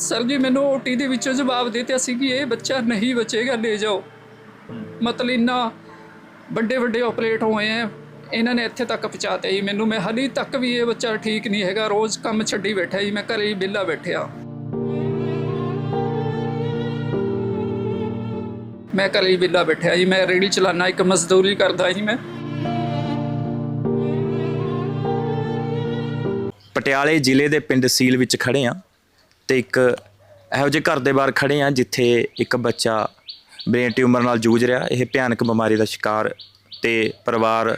Sir ਜੀ, ਮੈਨੂੰ OT ਦੇ ਵਿੱਚੋਂ ਜਵਾਬ ਦਿੱਤਾ ਸੀ ਕਿ ਇਹ ਬੱਚਾ ਨਹੀਂ ਬਚੇਗਾ, ਲੈ ਜਾਓ। ਮਤਲਬ ਇੰਨਾ ਵੱਡੇ ਵੱਡੇ ਆਪਰੇਟ ਹੋਏ ਆ, ਇਹਨਾਂ ਨੇ ਇੱਥੇ ਤੱਕ ਪਹੁੰਚਾਤੇ ਜੀ ਮੈਨੂੰ। ਮੈਂ ਹਲੀ ਤੱਕ ਵੀ ਇਹ ਬੱਚਾ ਠੀਕ ਨਹੀਂ ਹੈਗਾ, ਰੋਜ਼ ਕੰਮ ਛੱਡੀ ਬੈਠਾ ਜੀ, ਮੈਂ ਘਰੇ ਹੀ ਵਿਹਲਾ ਬੈਠਿਆ। ਮੈਂ ਘਰੇ ਹੀ ਵਿਹਲਾ ਬੈਠਿਆ ਜੀ, ਮੈਂ ਰੇੜੀ ਚਲਾਨਾ, ਇੱਕ ਮਜ਼ਦੂਰੀ ਕਰਦਾ ਜੀ ਮੈਂ। ਪਟਿਆਲੇ ਜ਼ਿਲ੍ਹੇ ਦੇ ਪਿੰਡ ਸੀਲ ਵਿੱਚ ਖੜੇ ਆ ਤੇ ਇੱਕ ਇਹੋ ਜਿਹੇ ਘਰ ਦੇ ਬਾਹਰ ਖੜੇ ਆ ਜਿੱਥੇ ਇੱਕ ਬੱਚਾ ਬ੍ਰੇਨ ਟਿਊਮਰ ਨਾਲ ਜੂਝ ਰਿਹਾ। ਇਹ ਭਿਆਨਕ ਬਿਮਾਰੀ ਦਾ ਸ਼ਿਕਾਰ ਤੇ ਪਰਿਵਾਰ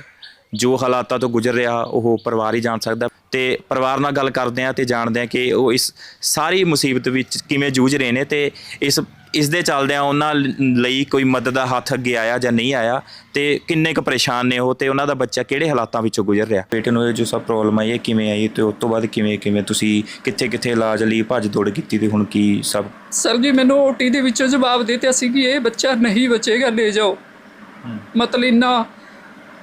ਜੋ ਹਾਲਾਤਾਂ ਤੋਂ ਗੁਜ਼ਰ ਰਿਹਾ, ਉਹ ਪਰਿਵਾਰ ਹੀ ਜਾਣ ਸਕਦਾ। ਤੇ ਪਰਿਵਾਰ ਨਾਲ ਗੱਲ ਕਰਦੇ ਆ ਤੇ ਜਾਣਦੇ ਆ ਕਿ ਉਹ ਇਸ ਸਾਰੀ ਮੁਸੀਬਤ ਵਿੱਚ ਕਿਵੇਂ ਜੂਝ ਰਹੇ ਨੇ ਤੇ ਇਸ ਇਸ ਦੇ ਚੱਲਦਿਆਂ ਉਹਨਾਂ ਲਈ ਕੋਈ ਮਦਦ ਦਾ ਹੱਥ ਅੱਗੇ ਆਇਆ ਜਾਂ ਨਹੀਂ ਆਇਆ ਤੇ ਕਿੰਨੇ ਕੁ ਪਰੇਸ਼ਾਨ ਨੇ ਉਹ ਤੇ ਉਹਨਾਂ ਦਾ ਬੱਚਾ ਕਿਹੜੇ ਹਾਲਾਤਾਂ ਵਿੱਚੋਂ ਗੁਜ਼ਰ ਰਿਹਾ? ਬੇਟੇ ਨੂੰ ਇਹ ਜੋ ਸਭ ਪ੍ਰੋਬਲਮ ਆਈ ਇਹ ਕਿਵੇਂ ਆਈ ਤੇ ਉਸ ਤੋਂ ਬਾਅਦ ਕਿਵੇਂ ਕਿਵੇਂ ਤੁਸੀਂ ਕਿੱਥੇ ਕਿੱਥੇ ਇਲਾਜ ਲਈ ਭੱਜ ਦੌੜ ਕੀਤੀ ਤੇ ਹੁਣ ਕੀ ਸਭ? ਸਰ ਜੀ ਮੈਨੂੰ ਓਟੀ ਦੇ ਵਿੱਚੋਂ ਜਵਾਬ ਦਿੱਤਾ ਸੀ ਕਿ ਇਹ ਬੱਚਾ ਨਹੀਂ ਬਚੇਗਾ ਲੈ ਜਾਓ। ਮਤਲਬ ਇੰਨਾ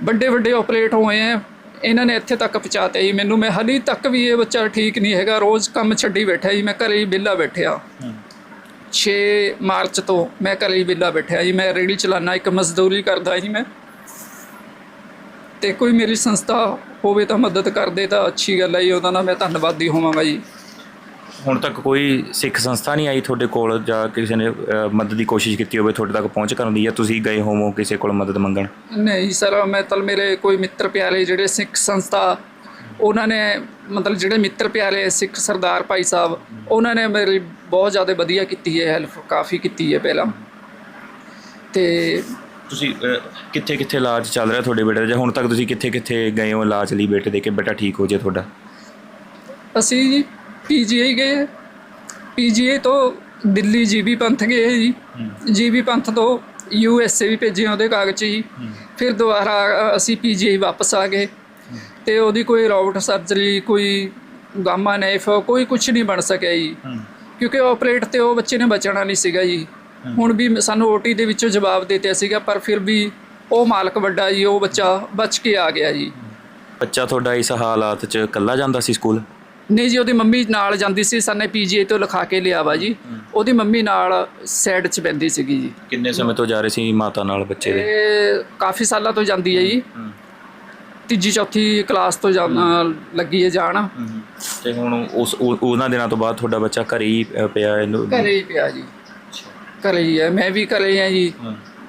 ਵੱਡੇ ਵੱਡੇ ਆਪਰੇਟ ਹੋਏ ਆ ਇਹਨਾਂ ਨੇ ਇੱਥੇ ਤੱਕ ਪਹੁੰਚਾਤੇ ਜੀ। ਮੈਨੂੰ ਮੈਂ ਹਲੀ ਤੱਕ ਵੀ ਇਹ ਬੱਚਾ ਠੀਕ ਨਹੀਂ ਹੈਗਾ ਰੋਜ਼ ਕੰਮ ਛੱਡੀ ਬੈਠਾ ਜੀ ਮੈਂ ਘਰੇ ਹੀ ਵਿਹਲਾ ਬੈਠਿਆ। 6 ਮਾਰਚ ਤੋਂ ਮੈਂ ਘਰੇ ਹੀ ਵਿਹਲਾ ਬੈਠਿਆ ਜੀ ਮੈਂ ਰੇੜੀ ਚਲਾਨਾ ਇੱਕ ਮਜ਼ਦੂਰੀ ਕਰਦਾ ਜੀ ਮੈਂ। ਤੇ ਕੋਈ ਮੇਰੀ ਸੰਸਥਾ ਹੋਵੇ ਤਾਂ ਮਦਦ ਕਰਦੇ ਤਾਂ ਅੱਛੀ ਗੱਲ ਹੈ ਜੀ ਉਹਦਾ ਨਾਲ ਮੈਂ ਧੰਨਵਾਦੀ ਹੋਵਾਂਗਾ ਜੀ। ਹੁਣ ਤੱਕ ਕੋਈ ਸਿੱਖ ਸੰਸਥਾ ਨਹੀਂ ਆਈ ਤੁਹਾਡੇ ਕੋਲ ਜਾਂ ਕਿਸੇ ਨੇ ਅਹ, ਮਦਦ ਦੀ ਕੋਸ਼ਿਸ਼ ਕੀਤੀ ਹੋਵੇ ਤੁਹਾਡੇ ਤੱਕ ਪਹੁੰਚ ਕਰਨ ਦੀ ਜਾਂ ਤੁਸੀਂ ਗਏ ਹੋਵੋ ਕਿਸੇ ਕੋਲ ਮਦਦ ਮੰਗਣ? ਨਹੀਂ ਸਰ ਮੈਂ ਤਾਂ ਮੇਰੇ ਕੋਈ ਮਿੱਤਰ ਪਿਆਰੇ ਜਿਹੜੇ ਸਿੱਖ ਸੰਸਥਾ ਉਹਨਾਂ ਨੇ ਮਤਲਬ ਜਿਹੜੇ ਮਿੱਤਰ ਪਿਆਰੇ ਸਿੱਖ ਸਰਦਾਰ ਭਾਈ ਸਾਹਿਬ ਉਹਨਾਂ ਨੇ ਮੇਰੀ ਬਹੁਤ ਜ਼ਿਆਦਾ ਵਧੀਆ ਕੀਤੀ ਹੈ ਹੈਲਪ ਕਾਫੀ ਕੀਤੀ ਹੈ ਪਹਿਲਾਂ। ਤੇ ਤੁਸੀਂ ਕਿੱਥੇ ਕਿੱਥੇ ਇਲਾਜ ਚੱਲ ਰਿਹਾ ਤੁਹਾਡੇ ਬੇਟੇ ਦਾ? ਜਾਂ ਹੁਣ ਤੱਕ ਤੁਸੀਂ ਕਿੱਥੇ ਕਿੱਥੇ ਗਏ ਹੋ ਇਲਾਜ ਲਈ ਬੇਟੇ ਦੇ ਕਿ? ਬੇਟਾ ਠੀਕ ਹੋ ਜਾਏ ਤੁਹਾਡਾ? ਅਸੀਂ ਪੀਜੀਆਈ ਗਏ ਪੀਜੀਆਈ ਤੋਂ ਦਿੱਲੀ ਜੀਬੀ ਪੰਥ ਗਏ ਜੀ। ਜੀਬੀ ਪੰਥ ਤੋਂ ਯੂਐਸਏ ਵੀ ਭੇਜੇ ਉਹਦੇ ਕਾਗਜ਼ ਜੀ। ਫਿਰ ਦੁਬਾਰਾ ਅਸੀਂ ਪੀਜੀਆਈ ਵਾਪਸ ਆ ਗਏ। ਤੇ ਉਹਦੀ ਕੋਈ ਰੋਬੋਟ ਸਰਜਰੀ ਕੋਈ ਗਾਮਾ ਨਾਈਫ ਕੋਈ ਕੁਝ ਨਹੀਂ ਬਣ ਸਕਿਆ ਜੀ। ਕਿਉਂਕਿ ਆਪਰੇਟ ਤੇ ਉਹ ਬੱਚੇ ਨੇ ਬਚਣਾ ਨਹੀਂ ਸੀਗਾ ਜੀ। ਹੁਣ ਵੀ ਸਾਨੂੰ ਓਟੀ ਦੇ ਵਿੱਚੋਂ ਜਵਾਬ ਦਿੱਤਾ ਸੀਗਾ ਪਰ ਫਿਰ ਵੀ ਉਹ ਮਾਲਕ ਵੱਡਾ ਜੀ ਉਹ ਬੱਚਾ ਬਚ ਕੇ ਆ ਗਿਆ ਜੀ। ਬੱਚਾ ਤੁਹਾਡਾ ਇਸ ਹਾਲਾਤ 'ਚ ਇਕੱਲਾ ਜਾਂਦਾ ਸੀ ਸਕੂਲ? ਨਹੀਂ ਜੀ ਉਹਦੀ ਮੰਮੀ ਨਾਲ ਜਾਂਦੀ ਸੀ ਸਾਨੇ ਪੀਜੀਏ ਤੋਂ ਲਿਖਾ ਕੇ ਲਿਆ ਵਾ ਜੀ ਉਹਦੀ ਮੰਮੀ ਨਾਲ ਸਾਈਡ 'ਚ ਪੈਂਦੀ ਸੀਗੀ ਜੀ। ਕਿੰਨੇ ਸਮੇਂ ਤੋਂ ਜਾ ਰਹੇ ਸੀ ਮਾਤਾ ਨਾਲ ਬੱਚੇ ਦੇ? ਇਹ ਕਾਫੀ ਸਾਲਾਂ ਤੋਂ ਜਾਂਦੀ ਹੈ ਜੀ। ਤੀਜੀ ਚੌਥੀ ਕਲਾਸ ਤੋਂ ਜਾਂ- ਲੱਗੀ ਹੈ ਜਾਣ। ਤੇ ਹੁਣ ਉਸ ਉਹ- ਉਹਨਾਂ ਦਿਨਾਂ ਤੋਂ ਬਾਅਦ ਤੁਹਾਡਾ ਬੱਚਾ ਘਰੇ ਹੀ ਅ, ਪਿਆ ਇਹਨੂੰ? ਘਰੇ ਹੀ ਪਿਆ ਜੀ। ਘਰੇ ਹੀ ਹੈ। ਮੈਂ ਵੀ ਘਰੇ ਹਾਂ ਜੀ।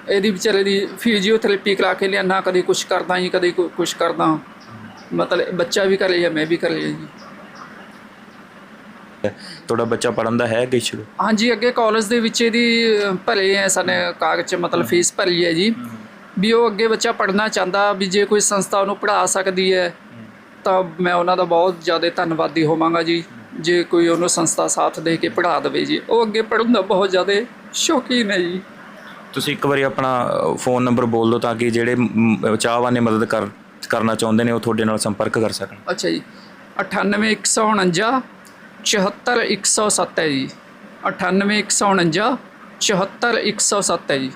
ਇਹਦੀ ਵਿਚਾਰੇ ਦੀ ਫਿਜ਼ੀਓਥੈਰੇਪੀ ਕਰਾ ਕੇ ਲਿਆਣਾ ਕਦੇ ਕੁਝ ਕਰਦਾ ਜੀ ਕਦੇ ਕੁਝ ਕਰਦਾ। ਮਤਲਬ ਬੱਚਾ ਵੀ ਘਰੇ ਹੈ ਮੈਂ ਵੀ ਘਰੇ ਹਾਂ ਜੀ। ਤੁਹਾਡਾ ਬੱਚਾ ਪੜਨ ਦਾ ਹੈ ਸ਼ੁਰੂ ਹਾਂਜੀ ਅੱਗੇ ਕਾਲਜ ਦੇ ਵਿੱਚ ਇਹਦੀ ਅ, ਭਰੇ ਹੈ ਸਾਨੇ ਕਾਗਜ਼ 'ਚ ਮਤਲਬ ਫੀਸ ਭਰੀ ਹੈ ਜੀ। ਵੀ ਉਹ ਅੱਗੇ ਬੱਚਾ ਪੜ੍ਹਨਾ ਚਾਹੁੰਦਾ ਵੀ ਜੇ ਕੋਈ ਸੰਸਥਾ ਉਹਨੂੰ ਪੜ੍ਹਾ ਸਕਦੀ ਹੈ ਤਾਂ ਮੈਂ ਉਹਨਾਂ ਦਾ ਬਹੁਤ ਜ਼ਿਆਦਾ ਧੰਨਵਾਦੀ ਹੋਵਾਂਗਾ ਜੀ। ਜੇ ਕੋਈ ਉਹਨੂੰ ਸੰਸਥਾ ਸਾਥ ਦੇ ਕੇ ਪੜ੍ਹਾ ਦੇਵੇ ਜੀ। ਉਹ ਅੱਗੇ ਪੜ੍ਹਨ ਦਾ ਬਹੁਤ ਜ਼ਿਆਦਾ ਸ਼ੌਕੀਨ ਹੈ ਜੀ। ਤੁਸੀਂ ਇੱਕ ਵਾਰੀ ਆਪਣਾ ਫੋਨ ਨੰਬਰ ਬੋਲ ਦਿਓ ਤਾਂ ਕਿ ਜਿਹੜੇ ਚਾਹਵਾਨ ਨੇ ਮਦਦ ਕਰ ਕਰਨਾ ਚਾਹੁੰਦੇ ਨੇ ਉਹ ਤੁਹਾਡੇ ਨਾਲ ਸੰਪਰਕ ਕਰ ਸਕਣ। ਅੱਛਾ ਜੀ। 98149 74107 ਹੈ ਜੀ। 98149 74107 ਹੈ ਜੀ।